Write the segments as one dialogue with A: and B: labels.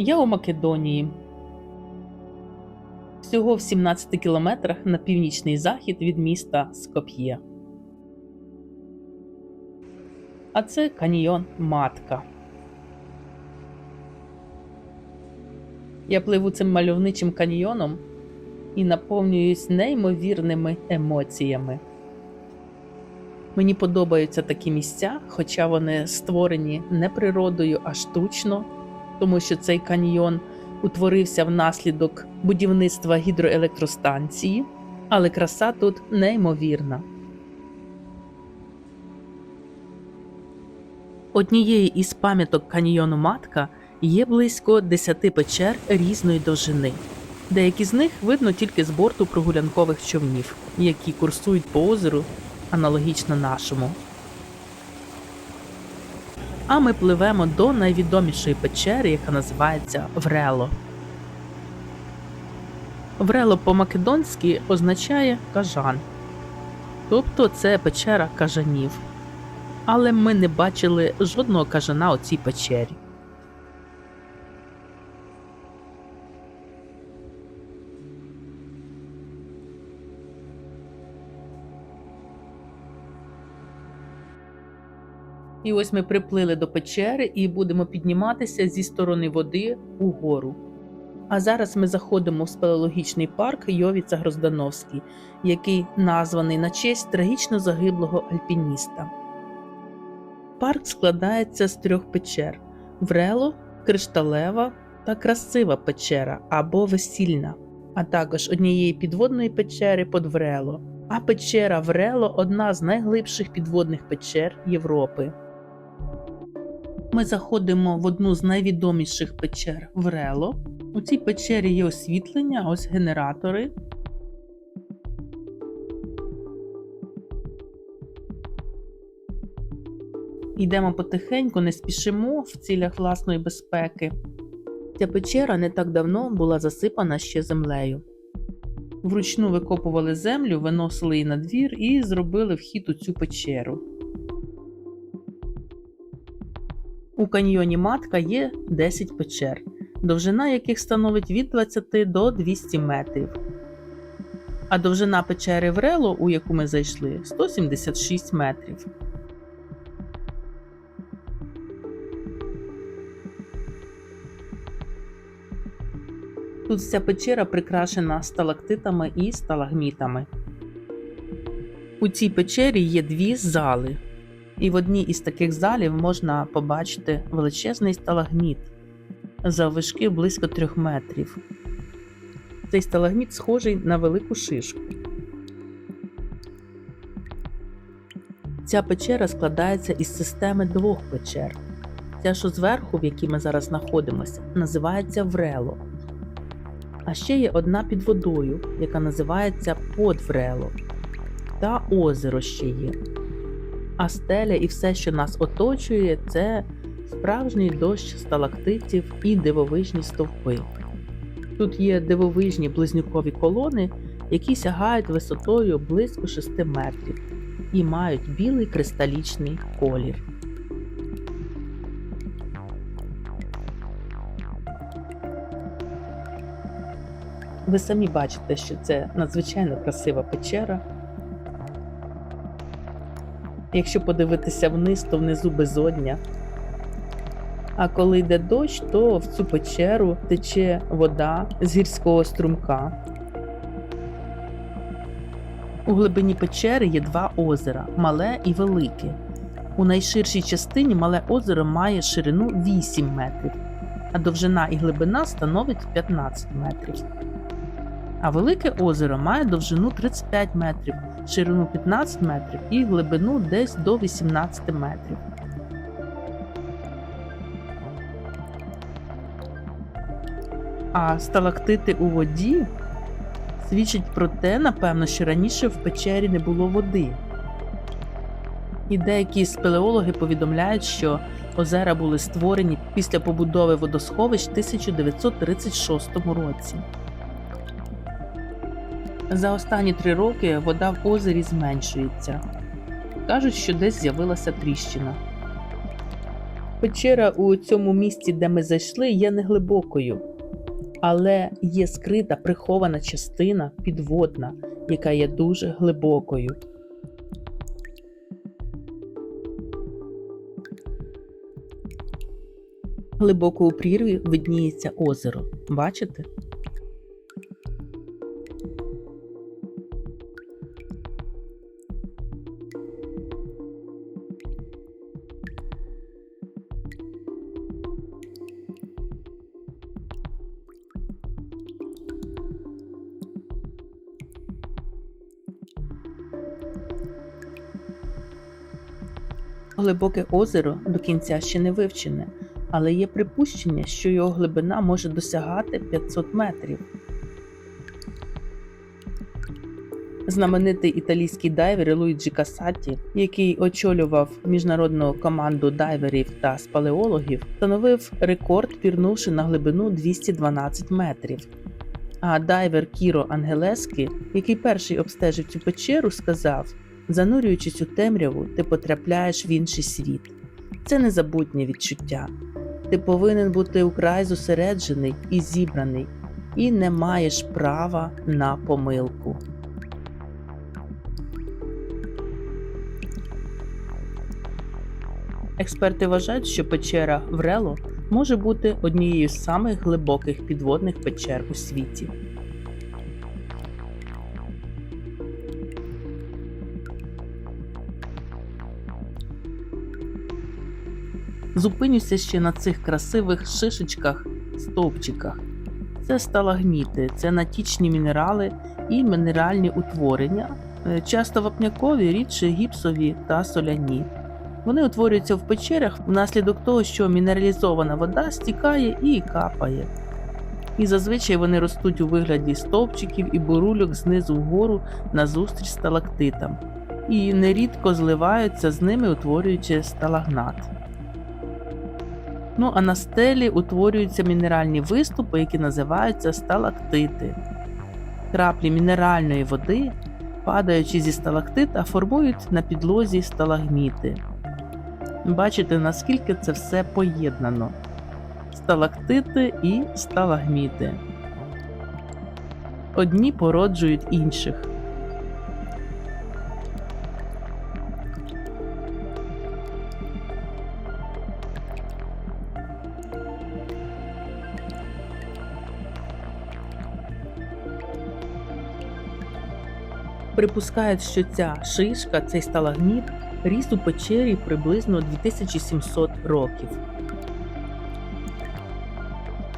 A: Я у Македонії. Всього в 17 кілометрах на північний захід від міста Скоп'є. А це каньйон Матка. Я пливу цим мальовничим каньйоном і наповнююсь неймовірними емоціями. Мені подобаються такі місця, хоча вони створені не природою, а штучно, тому що цей каньйон утворився внаслідок будівництва гідроелектростанції, але краса тут неймовірна. Однією із пам'яток каньйону Матка є близько 10 печер різної довжини. Деякі з них видно тільки з борту прогулянкових човнів, які курсують по озеру аналогічно нашому. А ми пливемо до найвідомішої печери, яка називається Врело. Врело по-македонськи означає кажан. Тобто це печера кажанів. Але ми не бачили жодного кажана у цій печері. І ось ми приплили до печери і будемо підніматися зі сторони води угору. А зараз ми заходимо в спелеологічний парк Йовіца Гроздановський, який названий на честь трагічно загиблого альпініста. Парк складається з трьох печер: Врело, Кришталева та Красива печера або Весільна, а також однієї підводної печери Подврело. А печера Врело одна з найглибших підводних печер Європи. Ми заходимо в одну з найвідоміших печер Врело. У цій печері є освітлення, ось генератори. Йдемо потихеньку, не спішимо в цілях власної безпеки. Ця печера не так давно була засипана ще землею. Вручну викопували землю, виносили її на двір і зробили вхід у цю печеру. У каньйоні Матка є 10 печер, довжина яких становить від 20 до 200 метрів. А довжина печери Врело, у яку ми зайшли, 176 метрів. Тут вся печера прикрашена сталактитами і сталагмітами. У цій печері є дві зали, і в одній із таких залів можна побачити величезний сталагміт заввишки близько трьох метрів. Цей сталагміт схожий на велику шишку. Ця печера складається із системи двох печер. Ця, що зверху, в якій ми зараз знаходимося, називається Врело. А ще є одна під водою, яка називається Подврело. Та озеро ще є. А стеля і все, що нас оточує, це справжній дощ сталактитів і дивовижні стовпи. Тут є дивовижні близнюкові колони, які сягають висотою близько 6 метрів і мають білий кристалічний колір. Ви самі бачите, що це надзвичайно красива печера. Якщо подивитися вниз, то внизу безодня. А коли йде дощ, то в цю печеру тече вода з гірського струмка. У глибині печери є два озера мале і велике. У найширшій частині мале озеро має ширину 8 метрів, а довжина і глибина становить 15 метрів. А велике озеро має довжину 35 метрів, ширину 15 метрів і глибину десь до 18 метрів. А сталактити у воді свідчать про те, напевно, що раніше в печері не було води. І деякі спелеологи повідомляють, що озера були створені після побудови водосховищ в 1936 році. За останні три роки вода в озері зменшується. Кажуть, що десь з'явилася тріщина. Печера у цьому місці, де ми зайшли, є неглибокою, але є скрита прихована частина підводна, яка є дуже глибокою. Глибоко у прірві видніється озеро. Бачите? Глибоке озеро до кінця ще не вивчене, але є припущення, що його глибина може досягати 500 метрів. Знаменитий італійський дайвер Луїджі Касаті, який очолював міжнародну команду дайверів та спалеологів, встановив рекорд, пірнувши на глибину 212 метрів. А дайвер Кіро Ангелески, який перший обстежив цю печеру, сказав: занурюючись у темряву, ти потрапляєш в інший світ. Це незабутнє відчуття. Ти повинен бути украй зосереджений і зібраний, і не маєш права на помилку. Експерти вважають, що печера Врело може бути однією з самих глибоких підводних печер у світі. Зупинюся ще на цих красивих шишечках, стовпчиках. Це сталагміти, це натічні мінерали і мінеральні утворення, е, часто вапнякові, рідше гіпсові та соляні. Вони утворюються в печерах внаслідок того, що мінералізована вода стікає і капає. І зазвичай вони ростуть у вигляді стовпчиків і бурульок знизу вгору назустріч сталактитам, і нерідко зливаються з ними, утворюючи сталагнат. Ну а на стелі утворюються мінеральні виступи, які називаються сталактити. Краплі мінеральної води, падаючи зі сталактита, формують на підлозі сталагміти. Бачите, наскільки це все поєднано: сталактити і сталагміти. Одні породжують інших. Припускають, що ця шишка, цей сталагміт, ріс у печері приблизно 2700 років.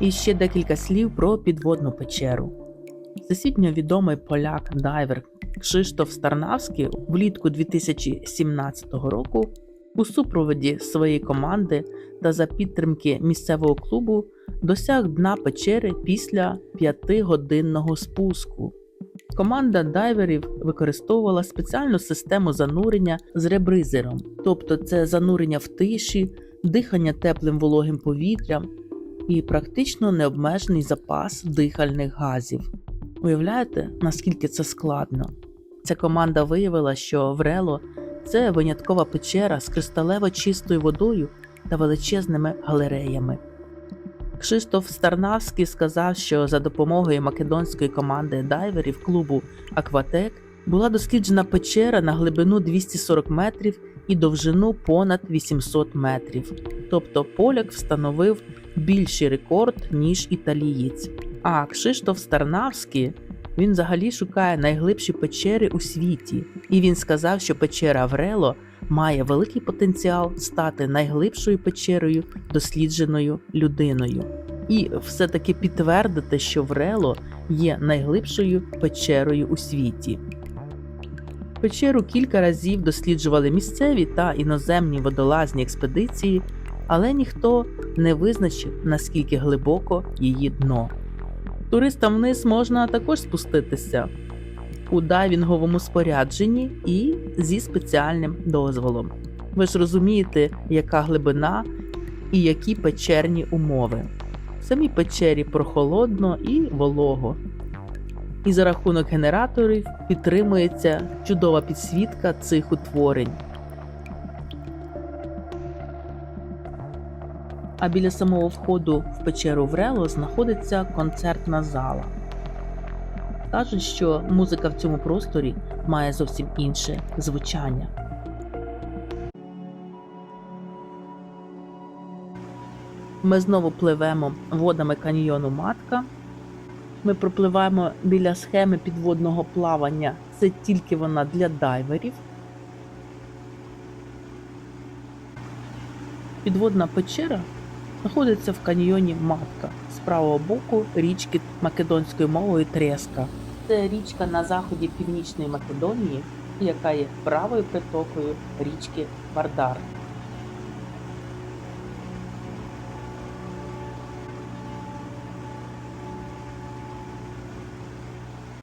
A: І ще декілька слів про підводну печеру. Всесвітньо відомий поляк-дайвер Кшиштоф Старнавський влітку 2017 року у супроводі своєї команди та за підтримки місцевого клубу досяг дна печери після п'ятигодинного спуску. Команда дайверів використовувала спеціальну систему занурення з ребризером, тобто це занурення в тиші, дихання теплим вологим повітрям і практично необмежений запас дихальних газів. Уявляєте, наскільки це складно? Ця команда виявила, що Врело це виняткова печера з кристалево чистою водою та величезними галереями. Кшиштоф Старнавський сказав, що за допомогою македонської команди дайверів клубу Акватек була досліджена печера на глибину 240 метрів і довжину понад 800 метрів. Тобто поляк встановив більший рекорд, ніж італієць. А Кшиштоф Старнавський він взагалі шукає найглибші печери у світі, і він сказав, що печера Врело має великий потенціал стати найглибшою печерою, дослідженою людиною, і все-таки підтвердити, що Врело є найглибшою печерою у світі. Печеру кілька разів досліджували місцеві та іноземні водолазні експедиції, але ніхто не визначив, наскільки глибоко її дно. Туристам вниз можна також спуститися у дайвінговому спорядженні і зі спеціальним дозволом. Ви ж розумієте, яка глибина і які печерні умови. В самій печері прохолодно і волого. І за рахунок генераторів підтримується чудова підсвітка цих утворень. А біля самого входу в печеру Врело знаходиться концертна зала. Кажуть, що музика в цьому просторі має зовсім інше звучання. Ми знову пливемо водами каньйону Матка. Ми пропливаємо біля схеми підводного плавання. Це тільки вона для дайверів. Підводна печера знаходиться в каньйоні Матка з правого боку річки македонською мовою Треска. Це річка на заході північної Македонії, яка є правою притокою річки Вардар.